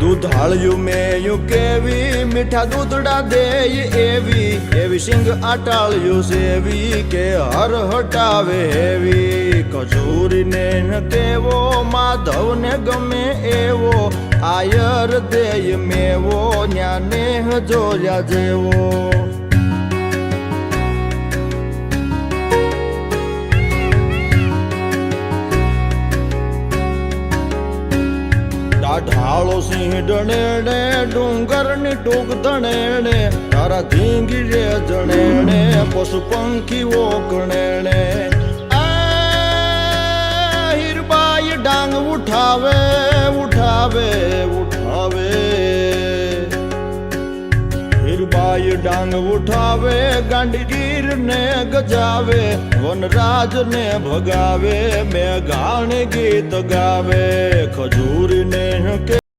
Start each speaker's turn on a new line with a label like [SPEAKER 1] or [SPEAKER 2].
[SPEAKER 1] દૂધાળ્યું મેયું કેવી? મીઠા દૂધડા દેય એવી. એવી સિંગ અટાળ્યું સેવી કે હર હટાવે હેવી. કચૂરીને ન કેવો માધવને ગમે એવો. આયર દેય મેવો ન્યાને જોયા જેવો. ઢાળો સિંહ ડણેણે ડુંગરની ટૂંક ધણેણે તારા ધીંગી રે જણેણે પશુ પંખીઓ કણેણે આ હીરબાઈ ડાંગ ઉઠાવે ઉઠાવે ઉઠાવે હીરબાઈ ડાંગ ઉઠાવે ગાંડીગીર ને ગજાવે વનરાજ ને ભગાવે મેઘાણ ગીત ગાવે ખજૂર ને કે